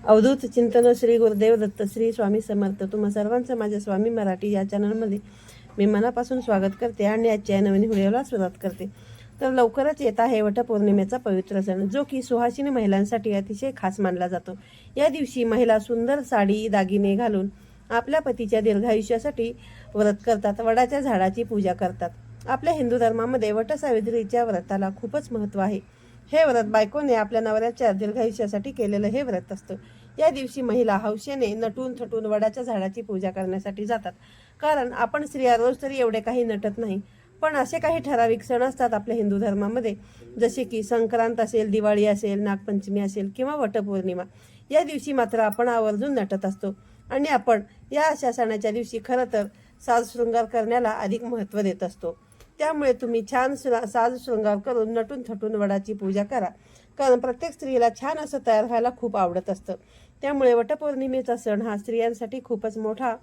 अवधूत चिंतन श्री गुरुदेव दत्त श्री स्वामी समर्थ. तुम्हा सर्वांचं माझ्या स्वामी मराठी या चॅनलमध्ये मी मनापासून स्वागत करते आणि आजच्या नवीन व्हिडिओला सुरुवात करते. तर लवकरच येत आहे वटपौर्णिमेचा पवित्र सण जो की सुहासिनी महिलांसाठी अतिशय खास मानला जातो. या दिवशी महिला सुंदर साडी दागिने घालून आपल्या पतीच्या दीर्घायुष्यासाठी व्रत करतात वडाच्या झाडाची पूजा करतात. आपल्या हिंदू धर्मामध्ये वटसावित्रीच्या व्रताला खूपच महत्त्व आहे. हे व्रत बायकोने आपल्या नवऱ्याच्या दीर्घायुष्यासाठी केलेलं हे व्रत असतं. या दिवशी महिला हौशेने नटून थटून वडाच्या झाडाची पूजा करण्यासाठी जातात. कारण आपण स्त्रिया रोज तरी एवढे काही नटत नाही. पण असे काही ठराविक सण असतात आपल्या हिंदू धर्मामध्ये. जसे की संक्रांत असेल दिवाळी असेल नागपंचमी असेल किंवा वटपौर्णिमा. या दिवशी मात्र आपण आवर्जून नटत असतो. आणि आपण या अशा सणाच्या दिवशी खरं तर साज शृंगार करण्याला अधिक महत्त्व देत असतो. त्यामुळे तुम्ही छान सुना साज शृंगार करून नटून थटून वडाची पूजा करा. कारण प्रत्येक स्त्रीला छान असं तयार व्हायला खूप आवडत असतं. त्यामुळे वटपौर्णिमेचा सण हा स्त्रियांसाठी खूपच मोठा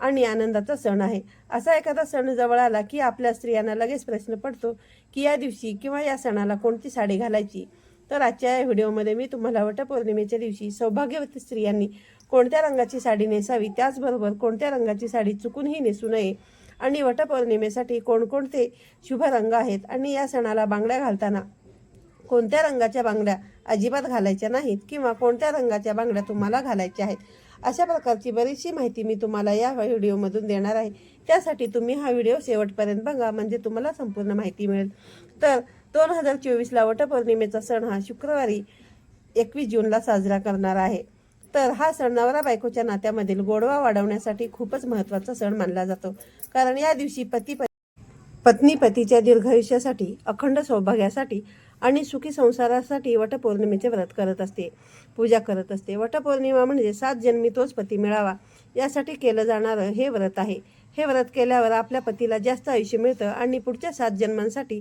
आणि आनंदाचा सण आहे. असा एखादा सण जवळ आला की आपल्या स्त्रियांना लगेच प्रश्न पडतो की या दिवशी किंवा या सणाला कोणती साडी घालायची? तर आजच्या या व्हिडिओमध्ये मी तुम्हाला वटपौर्णिमेच्या दिवशी सौभाग्यवती स्त्रियांनी कोणत्या रंगाची साडी नेसावी? त्याचबरोबर कोणत्या रंगाची साडी चुकूनही नेसू नये? आणि वटपौर्णिमेसाठी कोणकोणते शुभ रंग आहेत? आणि या सणाला बांगड्या घालताना कोणत्या रंगाच्या बांगड्या अजिबात घालायच्या नाहीत किंवा कोणत्या रंगाच्या बांगड्या तुम्हाला घालायच्या आहेत? अशा प्रकारची बरीचशी माहिती मी तुम्हाला या व्हिडिओमधून देणार आहे. त्यासाठी तुम्ही हा व्हिडिओ शेवटपर्यंत बघा म्हणजे तुम्हाला संपूर्ण माहिती मिळेल. तर दोन हजार चोवीसला वटपौर्णिमेचा सण हा शुक्रवारी एकवीस जूनला साजरा करणार आहे. तर हा सण नवरा बायकोच्या नात्यामधील गोडवा वाढवण्यासाठी खूपच महत्त्वाचा सण मानला जातो. कारण या दिवशी पती पत्नी पतीच्या दीर्घायुष्यासाठी अखंड सौभाग्यासाठी आणि सुखी संसारासाठी वटपौर्णिमेचे व्रत करत असते. पूजा करत असते. वटपौर्णिमा म्हणजे सात जन्मी तोच पती मिळावा. यासाठी केलं जाणारं हे व्रत आहे. हे व्रत केल्यावर आपल्या पतीला जास्त आयुष्य मिळतं आणि पुढच्या सात जन्मांसाठी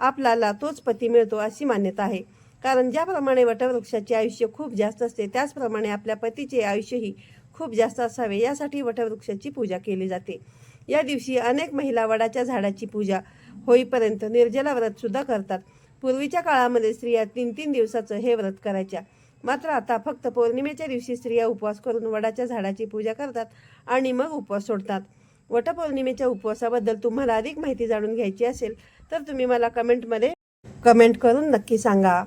आपल्याला तोच पती मिळतो अशी मान्यता आहे. कारण ज्याप्रमाणे वटवृक्षाचे आयुष्य खूप जास्त असते त्याचप्रमाणे आपल्या पतीचे आयुष्यही खूप जास्त असावे. यासाठी वटवृक्षाची पूजा केली जाते. या दिवशी अनेक महिला वडाच्या झाडाची पूजा होईपर्यंत निर्जला व्रतसुद्धा करतात. पूर्वीच्या काळामध्ये स्त्रिया तीन तीन दिवसाचं हे व्रत करायच्या. मात्र आता फक्त पौर्णिमेच्या दिवशी स्त्रिया उपवास करून वडाच्या झाडाची पूजा करतात आणि मग उपवास सोडतात. वटपौर्णिमेच्या उपवासाबद्दल तुम्हाला अधिक माहिती जाणून घ्यायची असेल तर तुम्ही मला कमेंटमध्ये कमेंट करून नक्की सांगा.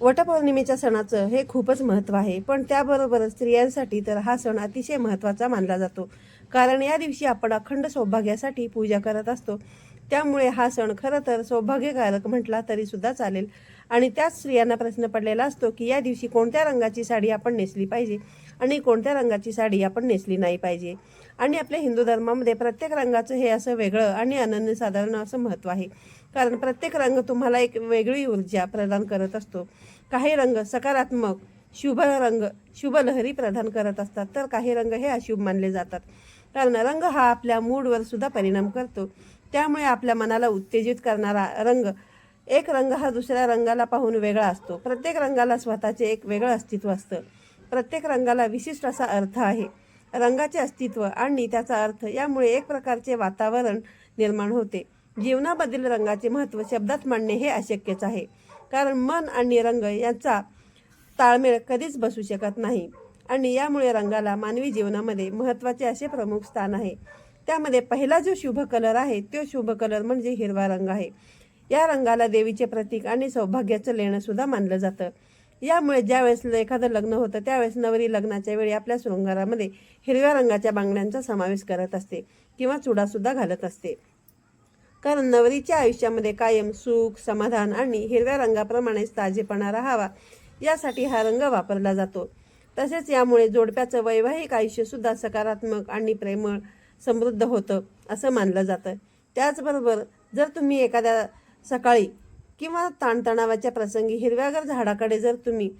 वटपौर्णिमेच्या सणाचं हे खूपच महत्त्व आहे पण त्याबरोबरच स्त्रियांसाठी तर हा सण अतिशय महत्त्वाचा मानला जातो. कारण या दिवशी आपण अखंड सौभाग्यासाठी पूजा करत असतो. त्यामुळे हा सण खरं तर सौभाग्यकारक म्हटला तरी सुद्धा चालेल. आणि त्याच स्त्रियांना प्रश्न पडलेला असतो की या दिवशी कोणत्या रंगाची साडी आपण नेसली पाहिजे? आणि कोणत्या रंगाची साडी आपण नेसली नाही पाहिजे? आणि आपल्या हिंदू धर्मामध्ये प्रत्येक रंगाचं हे असं वेगळं आणि अनन्यसाधारण असं महत्त्व आहे. कारण प्रत्येक रंग तुम्हाला एक वेगळी ऊर्जा प्रदान करत असतो. काही रंग सकारात्मक शुभ रंग शुभ लहरी प्रदान करत असतात. तर काही रंग हे अशुभ मानले जातात. कारण रंग हा आपल्या मूडवर सुद्धा परिणाम करतो. त्यामुळे आपल्या मनाला उत्तेजित करणारा रंग एक रंग हा दुसऱ्या रंगाला पाहून वेगळा असतो. प्रत्येक रंगाला स्वतःचे एक वेगळं अस्तित्व असतं. प्रत्येक रंगाला विशिष्ट असा अर्थ आहे. रंगाचे अस्तित्व आणि त्याचा अर्थ यामुळे एक प्रकारचे वातावरण निर्माण होते. जीवनामधील रंगाचे महत्त्व शब्दात मांडणे हे अशक्यच आहे. कारण मन आणि रंग यांचा ताळमेळ कधीच बसू शकत नाही. आणि यामुळे रंगाला मानवी जीवनामध्ये महत्त्वाचे असे प्रमुख स्थान आहे. त्यामध्ये पहिला जो शुभ कलर आहे तो शुभ कलर म्हणजे हिरवा रंग आहे. या रंगाला देवीचे प्रतीक आणि सौभाग्याचं लेणंसुद्धा मानलं जातं. यामुळे ज्यावेळेस एखादं लग्न होतं त्यावेळेस नवरी लग्नाच्या वेळी आपल्या शृंगारामध्ये हिरव्या रंगाच्या बांगड्यांचा समावेश करत असते किंवा चुडासुद्धा घालत असते. कारण नवरीच्या आयुष्यामध्ये कायम सुख समाधान आणि हिरव्या रंगाप्रमाणेच ताजेपणा राहावा यासाठी हा रंग वापरला जातो. तसेच यामुळे जोडप्याचं वैवाहिक आयुष्यसुद्धा सकारात्मक आणि प्रेमळ समृद्ध होतं असं मानलं जातं त्याचबरोबर जर तुम्ही एखाद्या सकाळी किंवा ताणतणावाच्या प्रसंगी हिरव्यागार झाडाकडे जर तुम्ही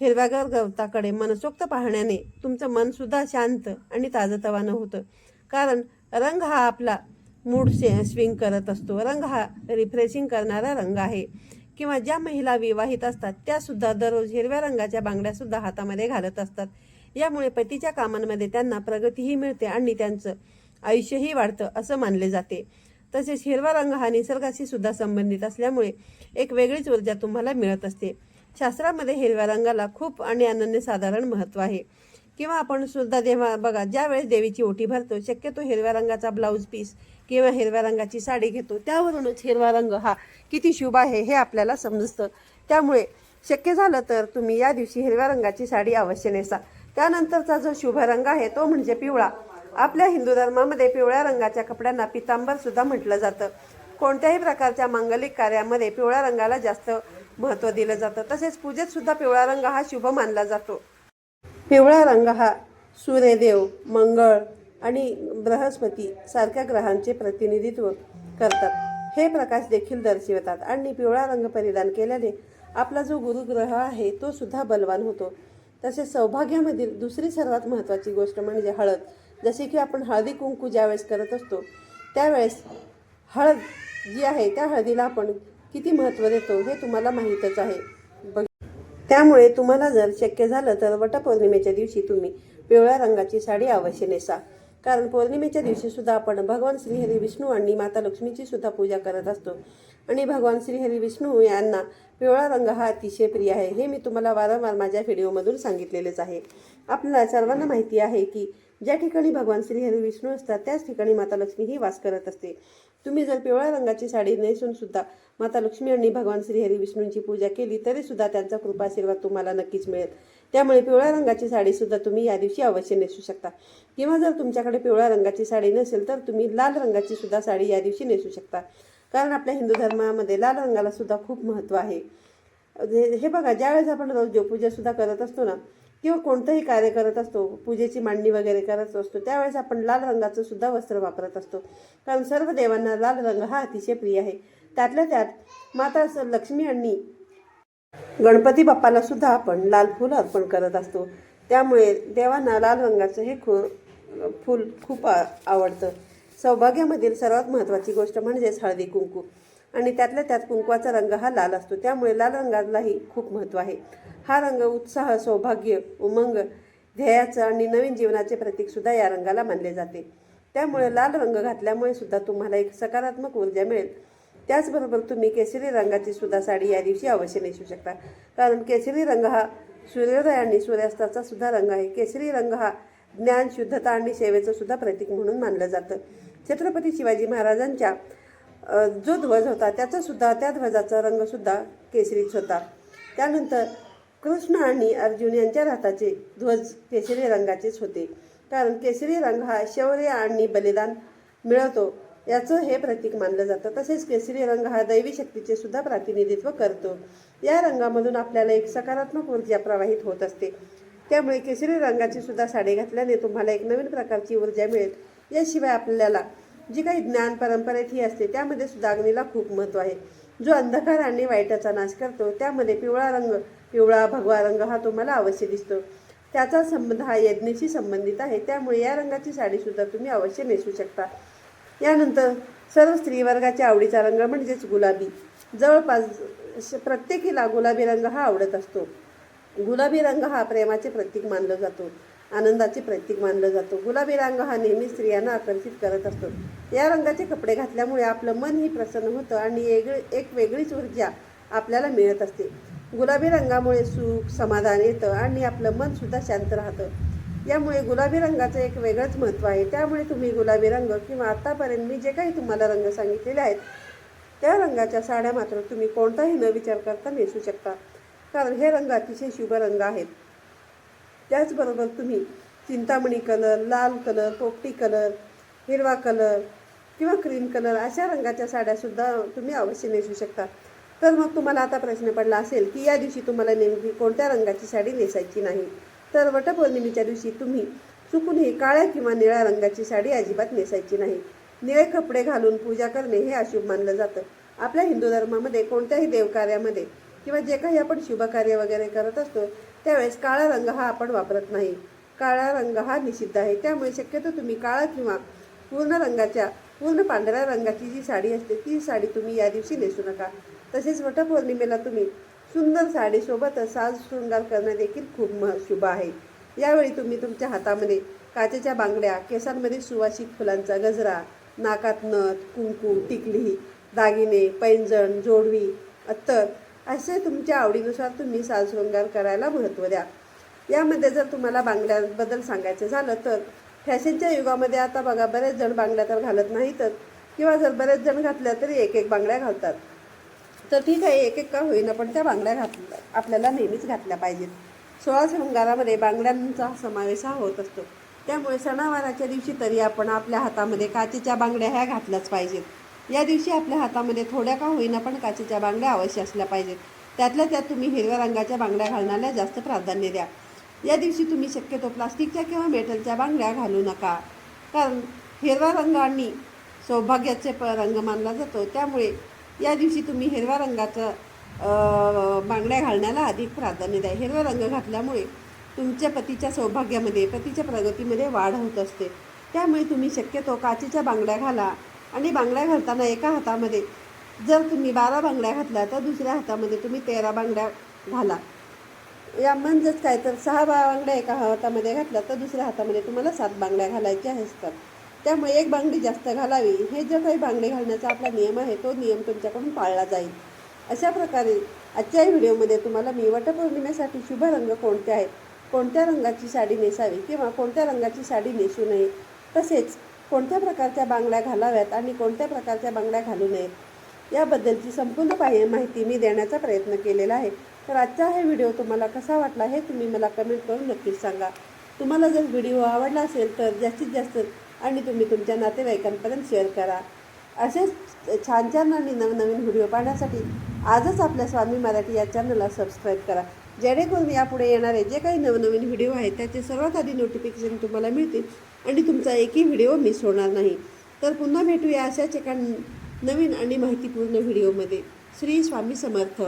हिरव्यागार गवताकडे मनसोक्त पाहण्याने तुमचं मनसुद्धा शांत आणि ताजतवानं होतं. कारण रंग हा आपला मूड स्विंग करत असतो. रंग हा रिफ्रेशिंग करणारा रंग आहे. किंवा ज्या महिला विवाहित असतात त्या सुद्धा दररोज हिरव्या रंगाच्या बांगड्या सुद्धा हातामध्ये घालत असतात. यामुळे पतीच्या कामांमध्ये त्यांना प्रगतीही मिळते आणि त्यांचं आयुष्यही वाढतं असं मानले जाते. तसेच हिरवा रंग हा निसर्गाशी सुद्धा संबंधित असल्यामुळे एक वेगळीच ऊर्जा तुम्हाला मिळत असते. शास्त्रामध्ये हिरव्या रंगाला खूप आणि अनन्यसाधारण महत्त्व आहे. किंवा आपण सुद्धा देवा बघा ज्या वेळेस देवीची ओटी भरतो शक्यतो हिरव्या रंगाचा ब्लाऊज पीस किंवा हिरव्या रंगाची साडी घेतो त्यावरूनच हिरवा रंग हा किती शुभ आहे हे आपल्याला समजतं. त्यामुळे शक्य झालं तर तुम्ही या दिवशी हिरव्या रंगाची साडी अवश्य नेसा. त्यानंतरचा जो शुभ रंग आहे तो म्हणजे पिवळा. आपल्या हिंदू धर्मामध्ये पिवळ्या रंगाच्या कपड्यांना पितांबर सुद्धा म्हटलं जातं. कोणत्याही प्रकारच्या मांगलिक कार्यामध्ये पिवळ्या रंगाला जास्त महत्त्व दिलं जातं. तसेच पूजेत सुद्धा पिवळा रंग हा शुभ मानला जातो. पिवळा रंग हा सूर्यदेव मंगळ आणि बृहस्पती सारख्या ग्रहांचे प्रतिनिधित्व करतात. हे प्रकाश देखील दर्शवतात आणि पिवळा रंग परिधान केल्याने आपला जो गुरुग्रह आहे तो सुद्धा बलवान होतो. तसेच सौभाग्यामधील दुसरी सर्वात महत्त्वाची गोष्ट म्हणजे हळद. जसे की आपण हळदी कुंकू ज्यावेळेस करत असतो त्यावेळेस हळद जी आहे त्या हळदीला आपण किती महत्त्व देतो हे तुम्हाला माहीतच आहे. बघ त्यामुळे तुम्हाला जर शक्य झालं तर वटपौर्णिमेच्या दिवशी तुम्ही पिवळ्या रंगाची साडी अवश्य नेसा. कारण पौर्णिमेच्या दिवशी सुद्धा आपण भगवान श्रीहरी विष्णू आणि माता लक्ष्मीची सुद्धा पूजा करत असतो. आणि भगवान श्रीहरी विष्णू यांना पिवळा रंग हा अतिशय प्रिय आहे. हे मी तुम्हाला वारंवार माझ्या व्हिडिओमधून सांगितलेलेच आहे. आपल्याला सर्वांना माहिती आहे की ज्या ठिकाणी भगवान श्रीहरी विष्णू असतात त्याच ठिकाणी माता लक्ष्मी ही वास करत असते. तुम्ही जर पिवळ्या रंगाची साडी नेसून सुद्धा माता लक्ष्मी आणि भगवान श्रीहरी विष्णूंची पूजा केली तरी सुद्धा त्यांचा कृपाशीर्वाद तुम्हाला नक्कीच मिळेल. त्यामुळे पिवळ्या रंगाची साडी सुद्धा तुम्ही या दिवशी अवश्य नेसू शकता. किंवा जर तुमच्याकडे पिवळ्या रंगाची साडी नसेल तर तुम्ही लाल रंगाची सुद्धा साडी या दिवशी नेसू शकता. कारण आपल्या हिंदू धर्मामध्ये लाल रंगाला सुद्धा खूप महत्त्व आहे. हे हे बघा ज्यावेळेस आपण रोज देवपूजा सुद्धा करत असतो ना किंवा कोणतंही कार्य करत असतो पूजेची मांडणी वगैरे करत असतो त्यावेळेस आपण लाल रंगाचं सुद्धा वस्त्र वापरत असतो. कारण सर्व देवांना लाल रंग हा अतिशय प्रिय आहे. त्यातल्या त्यात माता लक्ष्मी आणि गणपती बाप्पाला सुद्धा आपण लाल फूल अर्पण करत असतो. त्यामुळे देवांना लाल रंगाचं हे खू फूल खूप आवडतं. सौभाग्यामधील सर्वात महत्त्वाची गोष्ट म्हणजेच हळदी कुंकू. आणि त्यातल्या त्यात कुंकवाचा रंग हा लाल असतो. त्यामुळे लाल रंगालाही खूप महत्त्व आहे. हा रंग उत्साह सौभाग्य उमंग ध्येयाचं आणि नवीन जीवनाचे प्रतीकसुद्धा या रंगाला मानले जाते. त्यामुळे लाल रंग घातल्यामुळे सुद्धा तुम्हाला एक सकारात्मक ऊर्जा मिळेल. त्याचबरोबर तुम्ही केसरी रंगाची सुद्धा साडी या दिवशी अवश्य नेसू शकता. कारण केसरी रंग हा सूर्योदय आणि सूर्यास्ताचा सुद्धा रंग आहे. केसरी रंग हा ज्ञान शुद्धता आणि सेवेचं सुद्धा प्रतीक म्हणून मानलं जातं. छत्रपती शिवाजी महाराजांच्या जो ध्वज होता त्याचा सुद्धा त्या ध्वजाचा रंगसुद्धा केसरीच होता. त्यानंतर कृष्ण आणि अर्जुन यांच्या हाताचे ध्वज केसरी रंगाचेच होते. कारण केसरी रंग हा शौर्य आणि बलिदान मिळवतो याचं हे प्रतीक मानलं जातं. तसेच केसरी रंग हा दैवी शक्तीचे सुद्धा प्रतिनिधित्व करतो. या रंगामधून आपल्याला एक सकारात्मक ऊर्जा प्रवाहित होत असते. त्यामुळे केसरी रंगाची सुद्धा साडी घातल्याने तुम्हाला एक नवीन प्रकारची ऊर्जा मिळेल. याशिवाय आपल्याला जी काही ज्ञान परंपरेत ही असते त्यामध्ये सुद्धा अग्नीला खूप महत्त्व आहे. जो अंधकार आणि वाईटाचा नाश करतो त्यामध्ये पिवळा रंग पिवळा भगवा रंग हा तुम्हाला अवश्य दिसतो. त्याचा संबंध हा यज्ञेशी संबंधित आहे त्यामुळे या रंगाची साडीसुद्धा तुम्ही अवश्य नेसू शकता. यानंतर सर्व स्त्रीवर्गाच्या आवडीचा रंग म्हणजेच गुलाबी. जवळपास श- प्रत्येकीला गुलाबी रंग हा आवडत असतो. गुलाबी रंग हा प्रेमाचे प्रतीक मानलं जातो. आनंदाचे प्रतीक मानलं जातो. गुलाबी रंग हा नेहमी स्त्रियांना आकर्षित करत असतो. या रंगाचे कपडे घातल्यामुळे आपलं मनही प्रसन्न होतं आणि वेगळी एक वेगळीच ऊर्जा आपल्याला मिळत असते. गुलाबी रंगामुळे सुख समाधान येतं आणि आपलं मनसुद्धा शांत राहतं. यामुळे गुलाबी रंगाचं एक वेगळंच महत्त्व आहे. त्यामुळे तुम्ही गुलाबी रंग किंवा आत्तापर्यंत मी जे काही तुम्हाला रंग सांगितलेले आहेत त्या रंगाच्या साड्या मात्र तुम्ही कोणताही न विचार करता नेसू शकता. कारण हे रंग अतिशय शुभ रंग आहेत. त्याचबरोबर तुम्ही चिंतामणी कलर लाल कलर पोपटी कलर हिरवा कलर किंवा क्रीम कलर अशा रंगाच्या साड्यासुद्धा तुम्ही अवश्य नेसू शकता. तर मग तुम्हाला आता प्रश्न पडला असेल की या दिवशी तुम्हाला नेमकी कोणत्या रंगाची साडी नेसायची नाही? तर वटपौर्णिमेच्या दिवशी तुम्ही चुकूनही काळ्या किंवा निळ्या रंगाची साडी अजिबात नेसायची नाही. निळे कपडे घालून पूजा करणे हे अशुभ मानलं जातं. आपल्या हिंदू धर्मामध्ये कोणत्याही देवकार्यामध्ये किंवा जे काही आपण शुभकार्य वगैरे करत असतो त्यावेळेस काळा रंग हा आपण वापरत नाही. काळा रंग हा निषिद्ध आहे. त्यामुळे शक्यतो तुम्ही काळा किंवा पूर्ण रंगाच्या पूर्ण पांढऱ्या रंगाची जी साडी असते ती साडी तुम्ही या दिवशी नेसू नका. तसेच वटपौर्णिमेला तुम्ही सुंदर साडीसोबतच साज शृंगार करणं देखील खूप म शुभ आहे. यावेळी तुम्ही तुमच्या हातामध्ये काचेच्या बांगड्या केसांमध्ये सुवासिक फुलांचा गजरा नाकात नथ कुंकू टिकली दागिने पैंजण जोडवी अत्तर असे तुमच्या आवडीनुसार तुम्ही साजशृंगार करायला महत्त्व द्या. यामध्ये जर तुम्हाला बांगड्याबद्दल सांगायचं झालं तर फॅशनच्या युगामध्ये आता बघा बरेच जण बांगड्या तर घालत नाहीतच किंवा जर बरेच जण घातल्या तरी एक एक बांगड्या घालतात. तर ठीक आहे एक एक का होईना पण त्या बांगड्या घातल्या आपल्याला नेहमीच घातल्या पाहिजेत. सोळा शृंगारामध्ये बांगड्यांचा समावेश हा होत असतो. त्यामुळे सणावाराच्या दिवशी तरी आपण आपल्या हातामध्ये काचेच्या बांगड्या ह्या घातल्याच पाहिजेत. या दिवशी आपल्या हातामध्ये थोड्या का होईना पण काचेच्या बांगड्या अवश्य असल्या पाहिजेत. त्यातल्या त्यात तुम्ही हिरव्या रंगाच्या बांगड्या घालण्याला जास्त प्राधान्य द्या. या दिवशी तुम्ही शक्यतो प्लास्टिकच्या किंवा मेटलच्या बांगड्या घालू नका. कारण हिरवा रंग आणि सौभाग्याचे प रंग मानला जातो. त्यामुळे या दिवशी तुम्ही हिरव्या रंगाचं बांगड्या घालण्याला अधिक प्राधान्य द्या. हिरवा रंग घातल्यामुळे तुमच्या पतीच्या सौभाग्यामध्ये पतीच्या प्रगतीमध्ये वाढ होत असते. त्यामुळे तुम्ही शक्यतो काचेच्या बांगड्या घाला. आणि बांगड्या घालताना एका हातामध्ये जर तुम्ही बारा बांगड्या घातल्या तर दुसऱ्या हातामध्ये तुम्ही तेरा बांगड्या घाला. या म्हणजेच काय तर सहा बांगड्या एका हातामध्ये घातल्या तर दुसऱ्या हातामध्ये तुम्हाला सात बांगड्या घालायच्या असतात. त्यामुळे एक बांगडी जास्त घालावी. हे जो काही बांगडी घालण्याचा आपला नियम आहे तो नियम तुमच्याकडून पाळला जाईल. अशा प्रकारे आजच्या व्हिडिओमध्ये तुम्हाला मी वटपौर्णिमेसाठी शुभ रंग कोणते आहेत कोणत्या रंगाची साडी नेसावी किंवा कोणत्या रंगाची साडी नेसू नये तसेच कोणत्या प्रकारच्या बांगड्या घालाव्यात आणि कोणत्या प्रकारच्या बांगड्या घालू नयेत? याबद्दलची संपूर्ण पाहि माहिती मी देण्याचा प्रयत्न केलेला आहे. तर आजचा हा व्हिडिओ तुम्हाला कसा वाटला हे तुम्ही मला कमेंट करून नक्कीच सांगा. तुम्हाला जर व्हिडिओ आवडला असेल तर जास्तीत जास्त आणि तुम्ही तुमच्या नातेवाईकांपर्यंत शेअर करा. असेच छान छान आणि नवनवीन व्हिडिओ पाहण्यासाठी आजच आपल्या स्वामी मराठी या चॅनलला सबस्क्राईब करा. जेणेकरून यापुढे येणारे जे काही नवनवीन व्हिडिओ आहेत त्याचे सर्वात आधी नोटिफिकेशन तुम्हाला मिळतील. आणि तुमचा एकही व्हिडिओ मिस होणार नाही. तर पुन्हा भेटूया अशाच एका नवीन आणि माहितीपूर्ण व्हिडिओमध्ये. श्री स्वामी समर्थ.